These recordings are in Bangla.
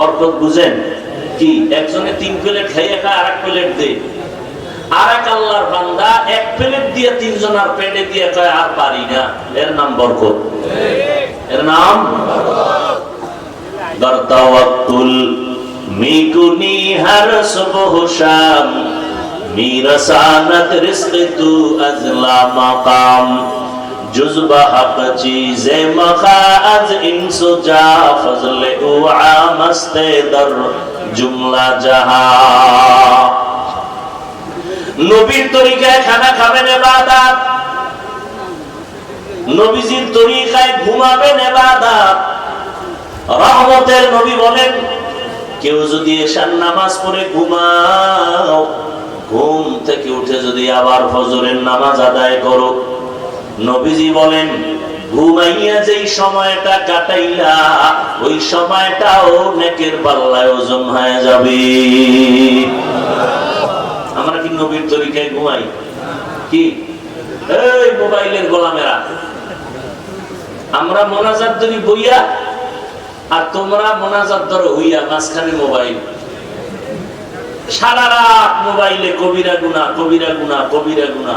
বরকত বুঝেন? কি? একজনে তিন প্লেট খাইয়ে খায় আর এক প্লেট দে আর এক আল্লাহর বান্দা এক প্লেট দিয়ে তিনজনের পেটে দিয়ে খায় আর পারি না। এর নাম বরকত। এর নাম? বরতাওয়াক্কুল মিগুনি হার সুবহ শাম, মিরসানাত রিজকি তু আজলা মাকাম। انس جا فضل در جملہ নবীজির তরিকায় ঘুমাবেন এবাদাত। রহমতের নবী বলেন, কেউ যদি এশার নামাজ পড়ে ঘুমাও, ঘুম থেকে উঠে যদি আবার ফজরের নামাজ আদায় করো নবীজি বলেন, ঘুমাইয়া যেই সময়টা কাটাইলা, ওই সময়টাও নেকের পাল্লায় ওজন হয়ে যাবে। আমরা কি নবীর তরিকায় ঘুমাই? কি? এই মোবাইলের গোলামেরা। আমরা মোনাজাত ধরি বইয়া, আর তোমরা মোনাজাত ধরো, হইয়া মাঝখানে মোবাইল। সারা রাত মোবাইলে কবিরা গুনা কবিরা গুনা কবিরা গুনা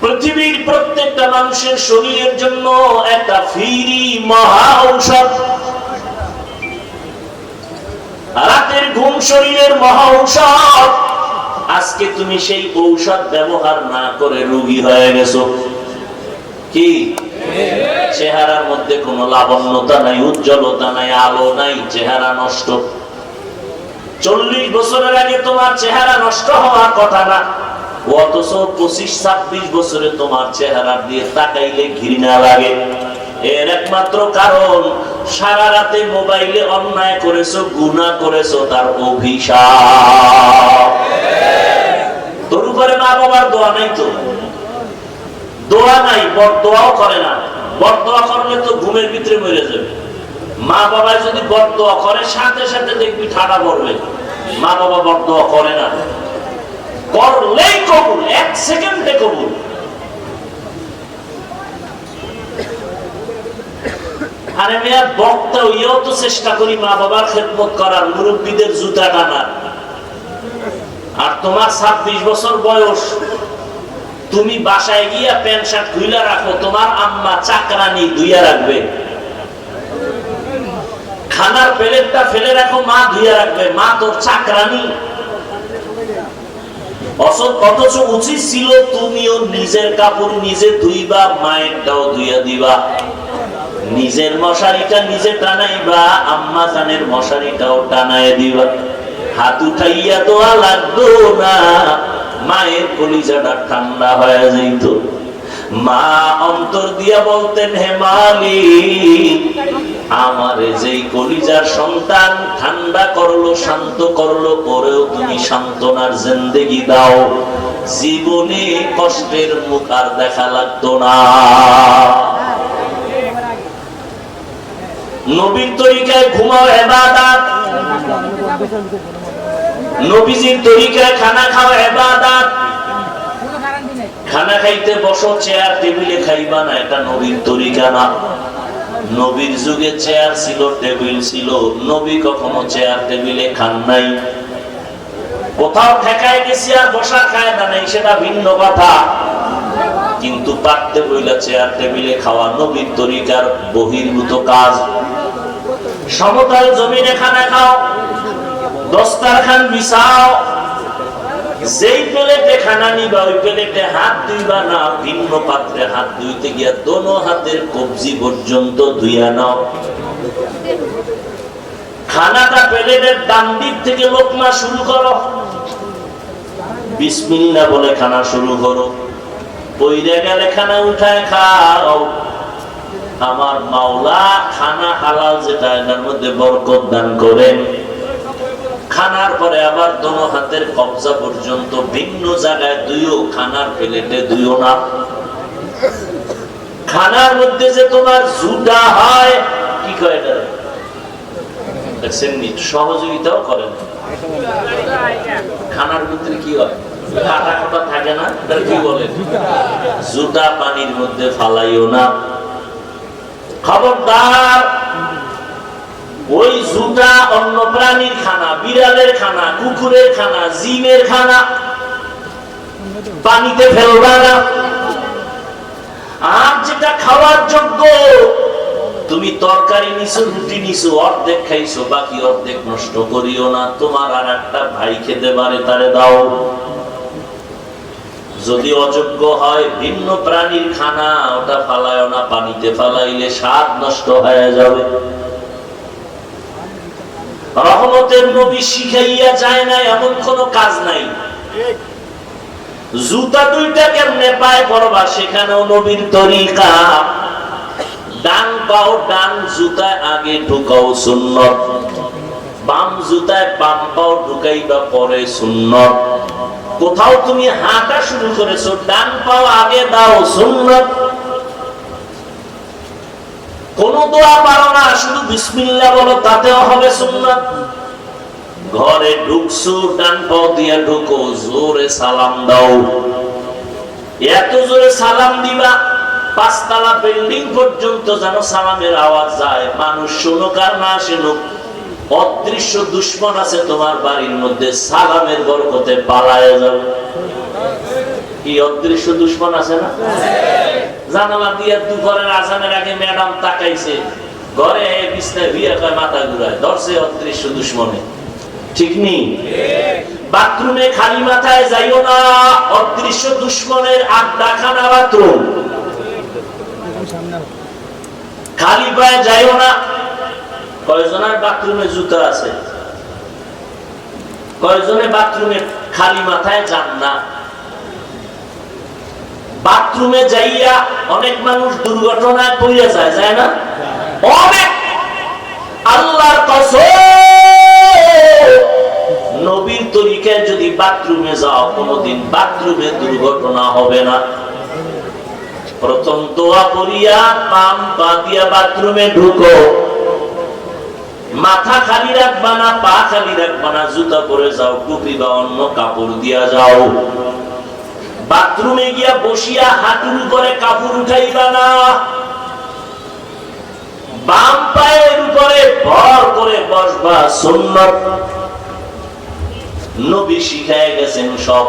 পৃথিবীর প্রত্যেকটা মানুষের শরীরের জন্য একটা ফিরি মহা ঔষধ। রাতের ঘুম শরীরের মহা ঔষধ। আজকে তুমি সেই ঔষধ ব্যবহার না করে রোগী হয়ে গেছো। কি? চেহারার মধ্যে কোনো লাবণ্যতা নাই, উজ্জ্বলতা নাই, আলো নাই, চেহারা নষ্ট। চল্লিশ বছরের আগে তোমার চেহারা নষ্ট হওয়ার কথা না। অথচ পঁচিশ, ছাব্বিশ বছরে তোমার চেহারা দিয়ে তাকাইলে ঘৃণা লাগে। এর একমাত্র কারণ, সারা রাতে মোবাইলে অন্যায় করেছ, গুণা করেছ তার অভিশাপ। মা বাবার দোয়া নাই তো? দোয়া নাই বর দোয়াও করে না। বর করলে তো ঘুমের ভিতরে মরে যাবে। মা বাবা যদি বর করে, সাথে সাথে দেখবি ঠাডা পড়বে মা বাবা বর করে না। করলেই কবুল, এক সেকেন্ডে কবুল। আরে মেয়া বক্তা ইয়েও তো চেষ্টা করি মা বাবার খেদমত করার, মুরব্বীদের জুতা টানার। আর তোমার ছাব্বিশ বছর বয়স, তুমি বাসায় গিয়া প্যান্ট শার্ট খুইলা রাখো, তোমার আম্মা চাকরানি ধুইয়া রাখবে। খানার প্লেটটা ফেলে রাখো, মা ধুইয়া রাখবে, মা তোর চাকরানি। অথচ উচিত ছিল তুমিও নিজের কাপড় নিজে ধুইবা মায়েরটাও ধুইয়া দিবা। নিজের মশারিটা নিজে টানাইবা, আম্মা জানের মশারিটাও টানায় দিবা। হাত উঠাইয়া তো আর লাগতো না, মায়ের কলিজাটা ঠান্ডা হয়ে যাইত। মা অন্তর দিয়া বলতেন, হে মালিক, আমারে যেই কলিজার সন্তান ঠান্ডা করল, শান্ত করল, পরেও তুমি সান্ত্বনার জিন্দেগি দাও। জীবনে কষ্টের মুখ আর দেখা লাগতো না। নবীর তরিকায় ঘুমাও, এবাদাত। নবীজির তরিকায় খানা খাও, এবাদাত। খানা খাইতে বসো চেয়ার টেবিলে খাইবা না, এটা নবীর তরিকা না। নবীর যুগে চেয়ার ছিল টেবিল ছিল। নবী কখনো চেয়ার টেবিলে খান নাই। কোথাও ঠেকায় গেছি আর বসা খায় না নাই, সেটা ভিন্ন কথা। কিন্তু পারতে বইলা চেয়ার টেবিলে খাওয়া নবীর তরিকার বহির্ভূত কাজ। সমতল জমিনে খানা খাও, দস্তারখান বিছাও যেই প্লেটে খানা নিবা, ওই প্লেটে হাত না, ভিন্ন পাত্রে হাত ধুইতে গিয়া দোনো হাতের কবজি পর্যন্ত ধুইয়া নাও। খানাটা প্লেটের ডান দিক থেকে লোকমা শুরু করো। বিসমিল্লা বলে খানা শুরু করো। পইরে গেলে খানা উঠায় খাও। আমার মাওলা খানা হালাল যেটা, এটার মধ্যে বরকত দান করেন। খানার পরে আবার দোনো হাতের কবজা পর্যন্ত ভিন্ন জায়গায় দুইও খানার প্লেটে, দুইও না। খানার মধ্যে যে তোমার জুটা হয়, কি কয় এটা? সহযোগিতাও করেন খানার ভিতরে কি হয়? কাটা কাটা থাকে না? কি বলে? পানির মধ্যে ফালাইও না। খবরদার ওই জুতা অন্য প্রাণীর খানা, বিড়ালের খানা, কুকুরের খানা জিমের খানা, পানিতে ফেলবা না। আর যেটা খাওয়ার যোগ্য, তুমি তরকারি নিছো, রুটি নিছো, অর্ধেক খাইছো, বাকি অর্ধেক নষ্ট করিও না। তোমার আর একটা ভাই খেতে পারে, তারে দাও। যদি অযোগ্য হয়, ভিন্ন প্রাণীর খানা, ওটা ফালায় না, পানিতে ফালাইলে স্বাদ নষ্ট হয়ে যাবে। রহমতের নবী শিখাইয়া যায় না এমন কোন কাজ নাই। জুতা দুইটা কেমনে পায় পড়বা সেখানেও নবীর তরিকা। ডান পাও ডান জুতায় আগে ঢুকাও সুন্নত। বাম জুতায় বাম পাও ঢুকাইবা পরে সুন্নত। কোথাও তুমি হাঁটা শুরু করেছ ডান পাও আগে দাও সুন্নত। কোন দোয়া পারো না, শুধু বিসমিল্লা বলো, তাতেও হবে সুন্নত। ঘরে ঢুকছো, ডান পাও দিয়া ঢুকো, জোরে সালাম দাও। এত জোরে সালাম দিবা, পাঁচতলা বিল্ডিং পর্যন্ত যেন সালামের আওয়াজ যায়। মানুষ শুনুক আর না শুনুক অদৃশ্য দুশ্মন আছে তোমার বাড়ির মধ্যে, সালামের বরকতে পালায় যাবে। কি অদৃশ্য দুশ্মন আছে না? জানালা দিয়ে দুপুরের আজানের আগে ম্যাডাম তাকাইছে। ঘরে মাথা ঘুরায়। ধরছে অদৃশ্য দুশ্মনে। ঠিক নেই বাথরুমে খালি মাথায় যাইও না, অদৃশ্য দুশ্মনের বাথরুম। খালি পায়ে যাইও না। কয়জনের বাথরুমে জুতা আছে? কয়জনে বাথরুমে খালি মাথায় যান না? বাথরুমে যাইয়া অনেক মানুষ দুর্ঘটনায় পড়ে যায় যায় না? অনেক। আল্লাহর কসম, নবীর তরিকায় যদি বাথরুমে যাও, কোনোদিন বাথরুমে দুর্ঘটনা হবে না। প্রথম দোয়া করিয়া পাম পা দিয়া বাথরুমে ঢুকো। মাথা খালি রাখবা না, পা খালি রাখবা না, জুতা পরে যাও, টুপি বা অন্য কাপড় দিয়া যাও। বাথরুমে গিয়া বসিয়া হাঁটুর উপরে কাপড় উঠাইবা না। বাম পায়ের উপরে ভর করে বসবা সুন্নত। নবী শিখায় গেছেন সব।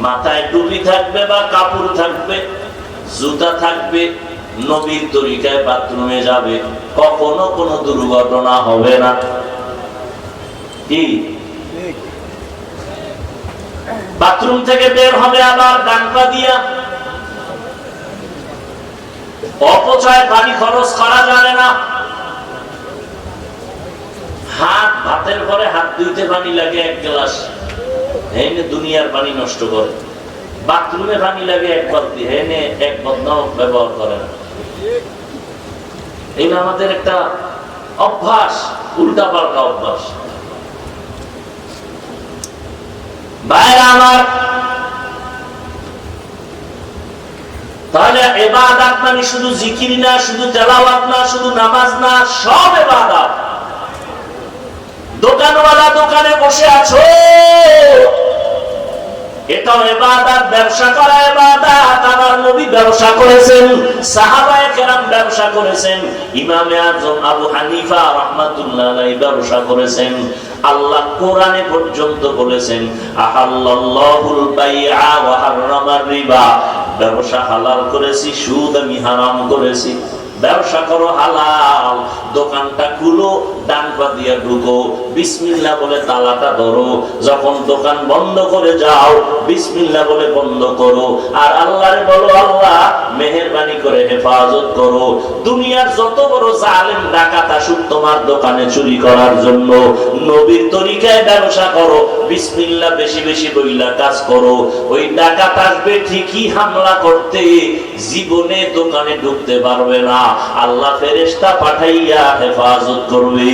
মাথায় টুপি থাকবে বা কাপড় থাকবে, জুতা থাকবে, নবীর তরিকায় বাথরুমে যাবে। কখনো কোনো দুর্ঘটনা হবে না। কি? বাথরুম থেকে বের হবে আবার ডান পা দিয়া। অপচয় পানি খরচ করা যাবে না। হাত ভাতের পরে হাত ধুইতে পানি লাগে এক গ্লাস। হেনে দুনিয়ার পানি নষ্ট করে। বাথরুমে পানি লাগে এক বালতি, হেনে এক বদনাও ব্যবহার করে না। এই আমাদের একটা অভ্যাস উল্টা পাল্টা অভ্যাস। বাইরে আমার। তাহলে এবাদাত মানে শুধু জিকির না, শুধু তেলাওয়াত না, শুধু নামাজ না, সব এবাদাত দোকানওয়ালা দোকানে বসে আছো। এটাও এবাদাত, ব্যবসা করা এবাদাত, আমার নবী ব্যবসা করেছেন, সাহাবায়ে কেরাম ব্যবসা করেছেন, ইমামে আজম আবু হানিফা রাহমাতুল্লাহ ব্যবসা করেছেন, আল্লাহ কোরআনে পর্যন্ত বলেছেন, আহাল্লাল্লাহুল বাইআ ওয়া হাররামার রিবা, ব্যবসা হালাল করেছি, সুদ আমি হারাম করেছি। ব্যবসা করো হালাল, দোকানটা খুলো ডান পা দিয়ে ঢুকো, বিসমিল্লা বলে তালাটা ধরো, যখন দোকান বন্ধ করে যাও, বিসমিল্লা বলে বন্ধ করো, আর আল্লাহরে বলো, আল্লাহ, মেহেরবানি করে হেফাজত করো। দুনিয়ার যত বড় জালেম, ডাকাত আসুক তোমার দোকানে চুরি করার জন্য, নবীর তরিকায় ব্যবসা করো, বিসমিল্লা বেশি বেশি বইলা কাজ করো। ওই ডাকাত আসবে ঠিকই হামলা করতে, জীবনে দোকানে ঢুকতে পারবে না। আল্লাহ ফেরেশতা পাঠাইয়া হেফাজত করবে।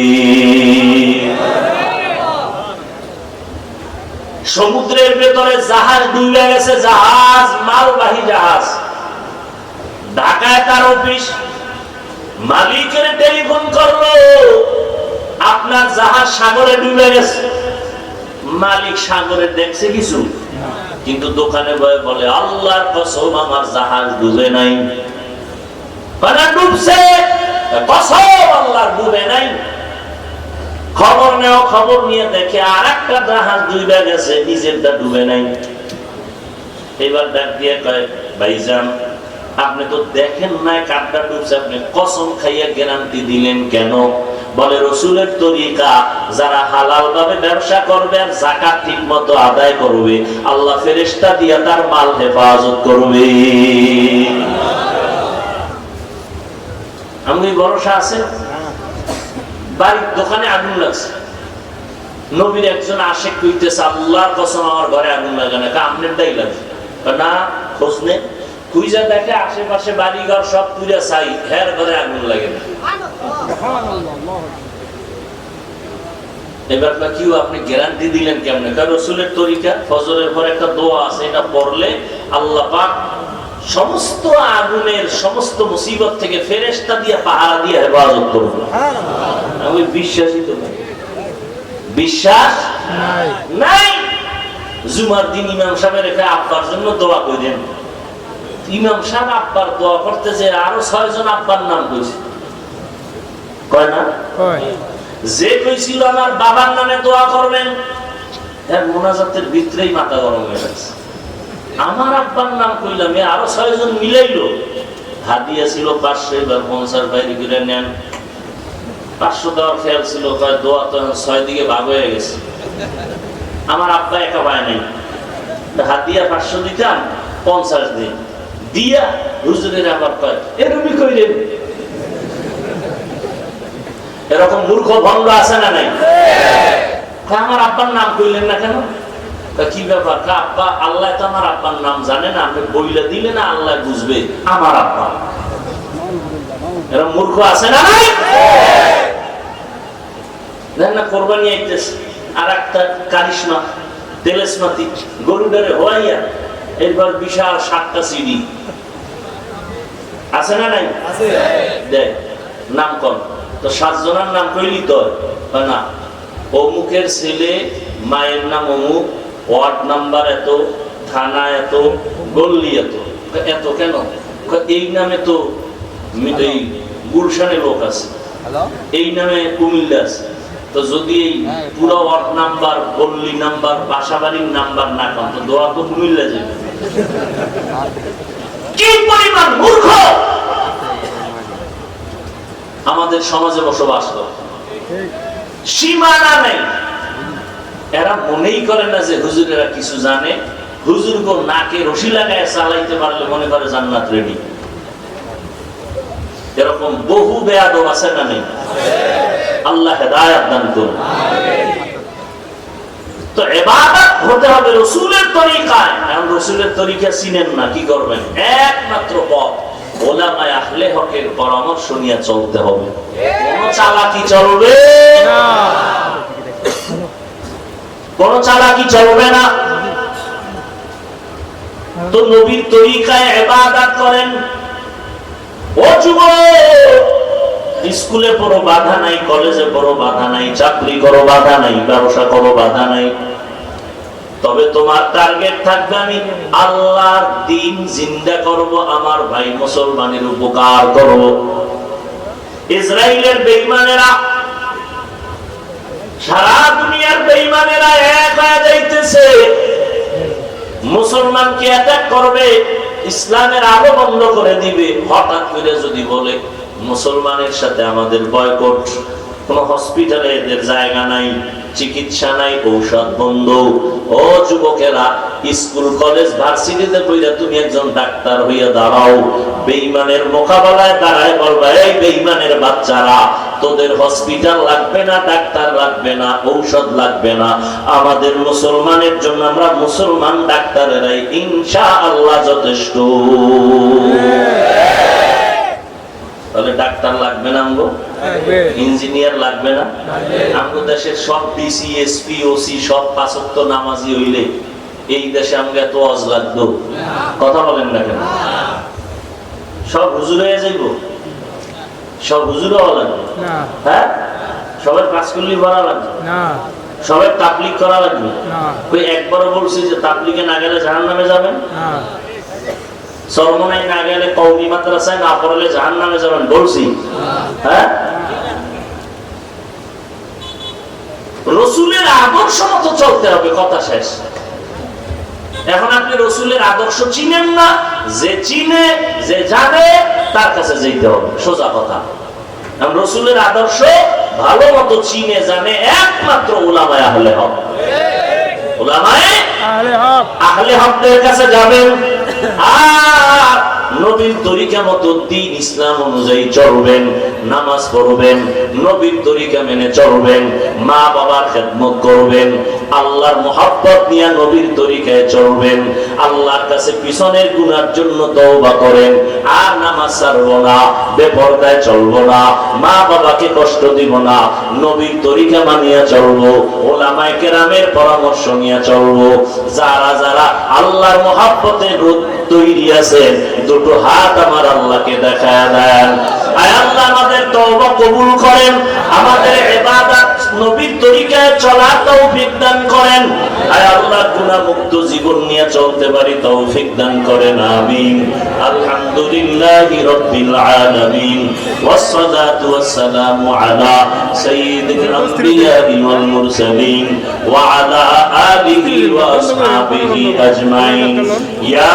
সমুদ্রের ভেতরে জাহাজ ডুবে গেছে, জাহাজ, মালবাহী জাহাজ। ঢাকায় তার অফিস। মালিকের টেলিফোন করল, আপনার জাহাজ সাগরে ডুবে গেছে। মালিক সাগরে দেখছে কিছু, কিন্তু দোকানে বয়ে বলে, আল্লাহর কসম, আমার জাহাজ ডুবে নাই। ডুবছে। কসম আল্লাহর ডুবে নাই। খবর নেও, খবর নিয়ে দেখে আর একটা জাহাজ ডুবে গেছে, নিজেরটা ডুবে নাই। এবার ডাক দিয়ে কয় আপনি তো দেখেন নাই কাঠটা ডুবছে, আপনি কসম খাইয়া গ্যারান্টি দিলেন কেন? বলে, রসুলের তরিকা, যারা হালাল ভাবে ব্যবসা করবে আর জাকাত ঠিক মতো আদায় করবে, আল্লাহ ফেরেস্তা দিয়া তার মাল হেফাজত করবে। আমি ভরসা আছে? বাড়ির দোকানে আগুন লাগছে। নবীর একজন আসে কইতেছে, আল্লাহর কসম আমার ঘরে আগুন লাগে না। আপনার দাই লাগছে না, খোঁজ নে। দেখে আশেপাশে বাড়ি ঘর সব পুরা চাই হের ঘরে আগুন লাগে না। এবার আপনি গ্যারান্টি দিলেন কেমনে? কারণ রসুলের তরিকা, ফজরের পর একটা দোয়া আছে, এটা পড়লে আল্লাহ পাক সমস্ত আগুনের সমস্ত মুসিবত থেকে ফেরেস্তা দিয়ে পাহারা দিয়ে হেফাজত করব আমি বিশ্বাসই তো নাই। বিশ্বাস নাই। জুমার দিন ইমাম সাহেবের এখানে আব্বার জন্য দোয়া করেন ইমাম সাহেব আব্বার দোয়া করতে যে আরও ছয় জন আব্বার নাম কইছে। কয় না? যে কইছিল আমার বাবার নামে দোয়া করবেন এর মোনাজাতের ভিতরেই মাথা গরম হয়ে গেছে। আমার আব্বার নাম কইলাম, এ আরও ছয়জন মিলাইলো। হাদিয়া ছিল পাঁচশো, এবার পঞ্চাশ বাইরে করে নেন। পাঁচশো দেওয়ার খেয়াল ছিল দোয়া তো ছয় দিকে ভাগ হয়ে গেছে। আমার আব্বা একা পায় নাই। তা হাদিয়া পাঁচশো দিতাম, পঞ্চাশ দিন। দিয়া হুজুরের আবার কয় এরকমই কইলেন। এরকম মূর্খ ভণ্ড আছে না নাই? আমার আব্বার নাম কইলেন না কেন? কি ব্যাপার? আব্বা আল্লাহ তো আমার আব্বার নাম জানে না আপনি বইলে দিলে না আল্লাহ বুঝবে আমার আব্বা। এরকম মূর্খ আছে না নাই? না কোরবানি আইতেছে। আর একটা কারিশমা তেলেসমাতি গরুডারে হওয়াইয়া এরপর বিশাল সাতটা সিডি। আছে না নাই? দেখ নাম কর তো সাতজনের নাম কইলি তো হয় না। অমুকের ছেলে মায়ের নাম অমুক ওয়ার্ড নাম্বার এত থানা এত গল্লি এত। এত কেন? এই নামে তো এই গুলশানে লোক আছে। এই নামে কুমিল্লা আছে। তো যদি এই পুরো ওয়ার্ড নাম্বার গল্লি নাম্বার বাসাবাড়ির নাম্বার না কম তো দোয়া তো কুমিল্লা যাবে। কি পরিমাণ মূর্খ! আমাদের সমাজে বসবাস করে। সীমানা নেই। এরা মনেই করে না যে হুজুরেরা কিছু জানে। হুজুর গো নাকে রশি লাগায় চালাইতে পারলে মনে করে জান্নাত রেডি এরকম বহু বেয়াদব আছে না নেই? আল্লাহ হেদায়াত দান করুন। তো এবাদত হতে হবে রসুলের তরিকায়। এখন রসুলের তরিকা চিনেন না, কি করবেন? একমাত্র পথ। ওলামায় আহলে হকের পরামর্শ নিয়ে চলতে হবে। কোন চালাকি চলবে কোন চালাকি চলবে না। তো নবীর তরিকায় এবাদত করেন। ও যুবক, স্কুলে পড়ো বাধা নাই, কলেজে পড়ো বাধা নাই, চাকরি করো বাধা নাই, ব্যবসা করো বাধা নাই। তবে তোমার টার্গেট থাকবে আমি আল্লাহর দিন জিন্দা করব, আমার ভাই মুসলমানের উপকার করব। ইসরায়েলের বেঈমানেরা সারা দুনিয়ার বেইমানেরা এক হয়ে যাইতেছে। মুসলমানকে অ্যাটাক করবে, ইসলামের আলো বন্ধ করে দিবে। হঠাৎ করে যদি বলে, মুসলমানের সাথে আমাদের বয়কট কোন হসপিটালে এদের জায়গা নাই। চিকিৎসা নাই ঔষধ বন্ধ। ও যুবকেরা স্কুল কলেজ ভার্সিটিতে কইরা তুমি একজন ডাক্তার হইয়া দাঁড়াও। বেইমানের মোকাবেলায় দাঁড়ায় বলবা এই বেইমানের বাচ্চারা তোদের হসপিটাল লাগবে না ডাক্তার লাগবে না ঔষধ লাগবে না। আমাদের মুসলমানের জন্য আমরা মুসলমান ডাক্তারেরাই ইনশা আল্লাহ যথেষ্ট তাহলে ডাক্তার লাগবে না আমগো? ইঞ্জিনিয়ার লাগবে না। আমগো দেশের সব ডিসি এসপি ওসি সব পাঁচত্ব নামাজি হইলে এই দেশে আমাকে এত অজ লাগতো কথা বলেন না কেন? সব হুজুর হয়ে যাইব? সব হুজুর হওয়া লাগবে? হ্যাঁ? সবার পাঁচ করলি ভরা লাগবে? সবাই তাবলিক করা লাগবে? না। ওই একবারও বলছি যে তাবলিগে না গেলে জাহান নামে যাবেন? না। সরমনাই না গেলে কৌমি মাদ্রাসায় না পড়লে জাহান নামে যাবেন বলছি। হ্যাঁ? রসুলের আদর্শ মতো চলতে হবে কথা শেষ। এখন আপনি রসুলের আদর্শ চিনেন না যে চিনে যে জানে তার কাছে যেতে হবে সোজা কথা। রসুলের আদর্শ ভালো মতো চিনে জানে একমাত্র ওলামায় ওলামায় আহলে হক। আহলে হকদের কাছে যাবেন। আর নবীর তরিকা মতো দিন ইসলাম অনুযায়ী চলবেন, নামাজ পড়বেন, নবীর তরিকা মেনে চলবেন, মা বাবার খেদমত করবেন, আল্লাহর মোহাব্বত নিয়ে নবীর তরিকায় চলবেন, আল্লাহর কাছে পিছনের গুনার জন্য তওবা করেন, আর নামাজ ছাড়বো না, বেপরদায় চলবো না, মা বাবাকে কষ্ট দিব না, নবীর তরিকা মানিয়া চলবো, ওলামায়ে কেরামের পরামর্শ নিয়ে চলবো, যারা যারা আল্লাহর মহাব্বতে তৈরি আছেন, দুটো হাত আমার আল্লাহকে দেখা দেন। আয় আল্লাহ আমাদের তওবা কবুল করেন আমাদের ইবাদত নবীর তরিকায় চলার তৌফিক দান করেন। আয় আল্লাহ গুনাহমুক্ত জীবন নিয়ে চলতে পারি, তৌফিক দান করেন, আমিন। আলহামদুলিল্লাহি রাব্বিল আলামিন। ওয়াসসালাতু ওয়াসসালামু আলা সাইয়্যিদিল আমবিয়া'i ওয়াল মুরসালিন ওয়া আলা আলিহি ওয়া আসহাবিহি আজমাইন। ইয়া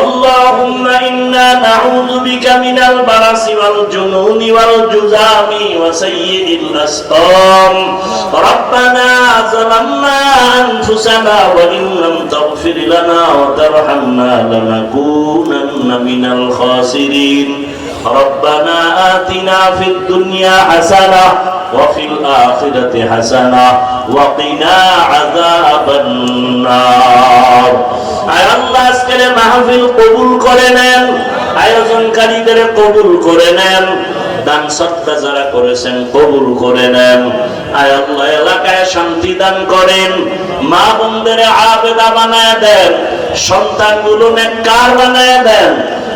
اللهم إنا نعوذ بك من البرص والجنون والجذام وسيء الأسقام ربنا ظلمنا أنفسنا وإن لم تغفر لنا وترحمنا لنكونن من الخاسرين ربنا آتنا في الدنيا حسنة وفي الآخرة حسنة وقنا عذاب النار আয় আল্লাহ আজকের মাহফিল কবুল করে নেন আয়োজনকারীদের কবুল করে নেন দান সত্তা যারা করেছেন কবুল করে নেন আয় আল্লাহ এলাকায় শান্তি দান করেন মা বোনদের আবেদা বানায় দেন সন্তানগুলো নেককার বানায় দেন আয়